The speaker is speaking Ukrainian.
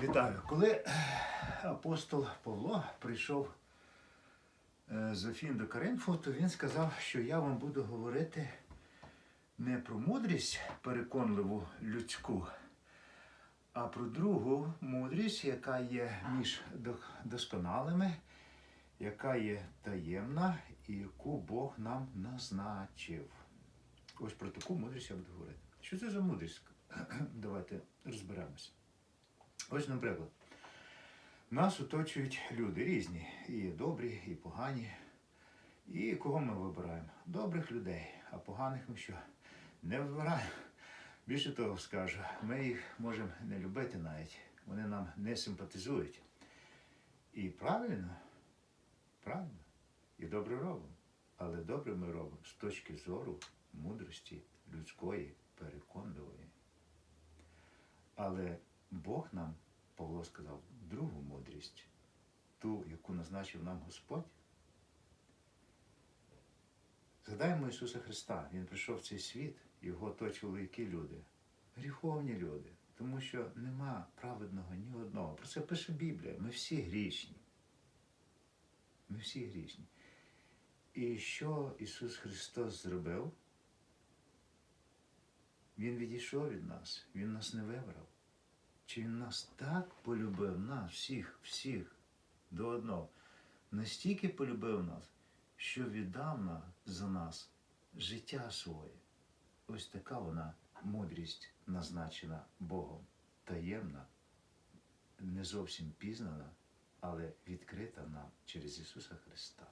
Вітаю. Коли апостол Павло прийшов е, з Афін до Коринфу, то він сказав, що я вам буду говорити не про мудрість переконливу людську, а про другу мудрість, яка є між досконалими, яка є таємна і яку Бог нам назначив. Ось про таку мудрість я буду говорити. Що це за мудрість? Давайте розберемося. Ось, наприклад, нас оточують люди різні, і добрі, і погані. І кого ми вибираємо? Добрих людей, а поганих ми що? Не вибираємо. Більше того скажу, ми їх можемо не любити навіть. Вони нам не симпатизують. І правильно, правильно, і добре робимо. Але добре ми робимо з точки зору мудрості людської, переконливої. Але Бог нам, Павло сказав, другу мудрість, ту, яку назначив нам Господь. Згадаємо Ісуса Христа. Він прийшов в цей світ, його оточували які люди? Гріховні люди. Тому що нема праведного ні одного. Про це пише Біблія. Ми всі грішні. Ми всі грішні. І що Ісус Христос зробив? Він відійшов від нас, Він нас не вибрав. Чи він нас так полюбив, нас, всіх, всіх до одного, настільки полюбив нас, що віддав на, за нас життя своє. Ось така вона мудрість назначена Богом, таємна, не зовсім пізнана, але відкрита нам через Ісуса Христа.